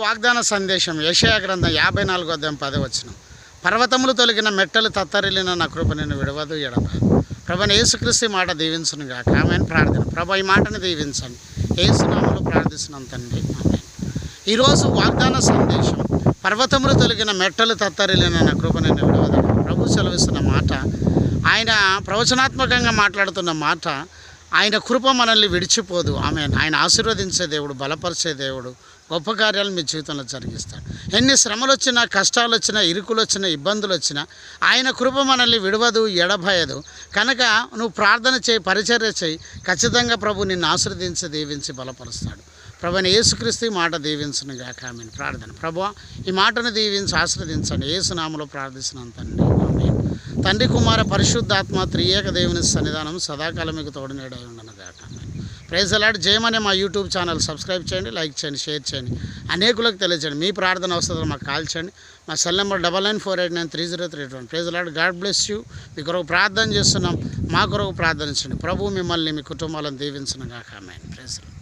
వాగ్దాన సందేశం యెషయా గ్రంథం యాభై నాలుగో అధ్యాయం పదే వచ్చిన పర్వతములు తొలగిన మెట్టలు తత్తరిల్లిన నా కృప నేను విడవదు ఎడప ప్రభని యేసుక్రీస్తు మాట దీవించును గాక. ఆమె ప్రార్థన. ప్రభ ఈ మాటను దీవించండి. ఏసునామలు ప్రార్థిస్తున్నాం తండ్రి. ఆమె ఈరోజు వాగ్దాన సందేశం పర్వతములు తొలగిన మెట్టలు తత్తరిల్లిన నా కృప నేను విడవదు ప్రభు సెలవిస్తున్న మాట ఆయన ప్రవచనాత్మకంగా మాట్లాడుతున్న మాట ఆయన కృప మనల్ని విడిచిపోదు. ఆమె ఆయన ఆశీర్వదించే దేవుడు బలపరిచే దేవుడు గొప్ప కార్యాలు మీ జీవితంలో జరిగిస్తాడు ఎన్ని శ్రమలు వచ్చినా కష్టాలు వచ్చినా ఇరుకులు వచ్చినా ఇబ్బందులు వచ్చినా ఆయన కృప మనల్ని విడవదు ఎడభయదు కనుక నువ్వు ప్రార్థన చేయి పరిచర్య చేయి. ఖచ్చితంగా ప్రభు నిన్ను ఆశ్రదించి దీవించి బలపరుస్తాడు. ప్రభుని యేసుక్రీస్తు ఈ మాట దీవించను గాక ఆమె ప్రార్థన. ప్రభు ఈ మాటను దీవించి ఆశ్రదించండి ఏసునామలో ప్రార్థిస్తున్నాను తండ్రి. తండ్రి కుమార పరిశుద్ధాత్మ త్రియేక దేవుని సన్నిధానం సదాకాలం మీకు తోడునేడై ఉండను గాక ప్రైజ్ అలాడ్ జయమనే మా యూట్యూబ్ ఛానల్. సబ్స్క్రైబ్ చేయండి లైక్ చేయండి షేర్ చేయండి. అనేకులకు తెలియచేయండి మీ ప్రార్థన అవసరం మాకు కాల్ చేయండి. మా cell number double nine four eight nine three zero three one. Praise the Lord God bless you. మీ కొరకు ప్రార్థన చేస్తున్నాం. మా కొరకు ప్రార్థించండి. ప్రభు మిమ్మల్ని మీ కుటుంబాలను దీవించిన కాక ఆమె ప్రైజ్